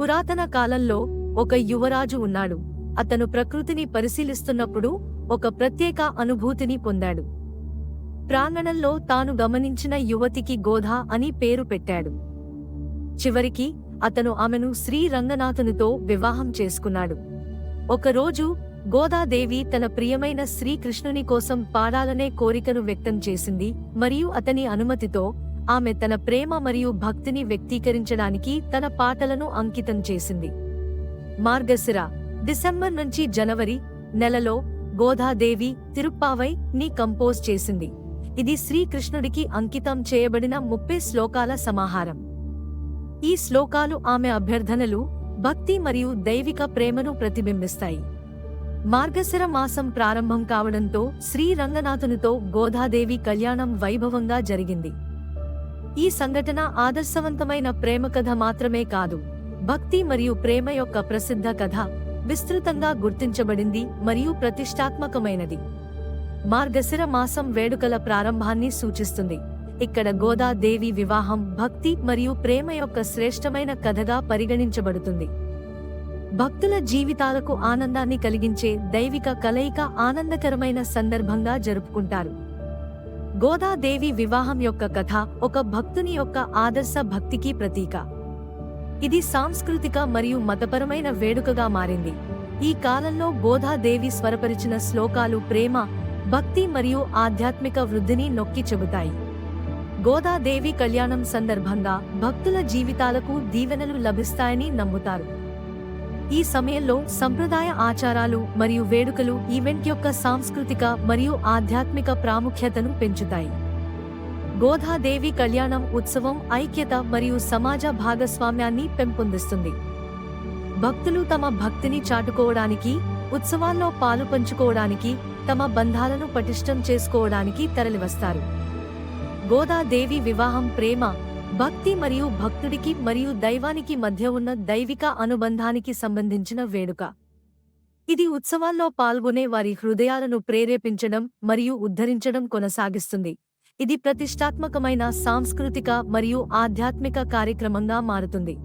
పురాతన కాలంలో ఒక యువరాజు ఉన్నాడు. అతను ప్రకృతిని పరిశీలిస్తున్నప్పుడు ఒక ప్రత్యేక అనుభూతిని పొందాడు. ప్రాంగణంలో తాను గమనించిన యువతికి గోధ అని పేరు పెట్టాడు. చివరికి అతను ఆమెను శ్రీ రంగనాథునితో వివాహం చేసుకున్నాడు. ఒకరోజు గోదాదేవి తన ప్రియమైన శ్రీకృష్ణుని కోసం పాడాలనే కోరికను వ్యక్తం చేసింది మరియు అతని అనుమతితో ఆమె తన ప్రేమ మరియు భక్తిని వ్యక్తీకరించడానికి తన పాటలను అంకితం చేసింది. మార్గశిర డిసెంబర్ నుంచి జనవరి నెలలో గోధాదేవి తిరుప్పావై ని కంపోజ్ చేసింది. ఇది శ్రీకృష్ణుడికి అంకితం చేయబడిన ముప్పై శ్లోకాల సమాహారం. ఈ శ్లోకాలు ఆమె అభ్యర్థనలు భక్తి మరియు దైవిక ప్రేమను ప్రతిబింబిస్తాయి. మార్గశిర మాసం ప్రారంభం కావడంతో శ్రీ రంగనాథునితో గోధాదేవి కళ్యాణం వైభవంగా జరిగింది. ఈ సంఘటన ఆదర్శవంతమైన ప్రేమ కథ మాత్రమే కాదు భక్తి మరియు ప్రేమ యొక్క ప్రసిద్ధ కథ విస్తృతంగా గుర్తించబడింది మరియు ప్రతిష్టాత్మకమైనది. మార్గశిర మాసం వేడుకల ప్రారంభాన్ని సూచిస్తుంది. ఇక్కడ గోదాదేవి వివాహం భక్తి మరియు ప్రేమ యొక్క శ్రేష్టమైన కథగా పరిగణించబడుతుంది. భక్తుల జీవితాలకు ఆనందాన్ని కలిగించే దైవిక కలయిక ఆనందకరమైన సందర్భంగా జరుపుకుంటారు. గోదాదేవి వివాహం యొక్క కథ ఒక భక్తుని యొక్క ఆదర్శ భక్తికి ప్రతీక. ఇది సాంస్కృతిక మరియు మతపరమైన వేడుకగా మారింది. ఈ కాలంలో గోదాదేవి స్వరపరిచిన శ్లోకాలు ప్రేమ భక్తి మరియు ఆధ్యాత్మిక వృద్ధిని నొక్కి చెబుతాయి. గోదాదేవి కళ్యాణం సందర్భంగా భక్తుల జీవితాలకు దీవెనలు లభిస్తాయని నమ్ముతారు. ఈ సమయంలో సంప్రదాయ ఆచారాలు మరియు వేడుకలు ఈవెంట్ యొక్క సాంస్కృతిక మరియు ఆధ్యాత్మిక ప్రాముఖ్యతను పెంచుతాయి. గోదాదేవి కళ్యాణం ఉత్సవం ఐక్యత మరియు సమాజ భాగస్వామ్యాన్ని పెంపొందిస్తుంది. భక్తులు తమ భక్తిని చాటుకోవడానికి ఉత్సవాల్లో పాలు పంచుకోవడానికి తమ బంధాలను పటిష్టం చేసుకోవడానికి తరలివస్తారు. గోదాదేవి వివాహం ప్రేమ భక్తి మరియు భక్తుడికి మరియు దైవానికి మధ్య ఉన్న దైవిక అనుబంధానికి సంబంధించిన వేడుక. ఇది ఉత్సవాల్లో పాల్గొనే వారి హృదయాలను ప్రేరేపించడం మరియు ఉద్ధరించడం కొనసాగిస్తుంది. ఇది ప్రతిష్టాత్మకమైన సాంస్కృతిక మరియు ఆధ్యాత్మిక కార్యక్రమంగా మారుతుంది.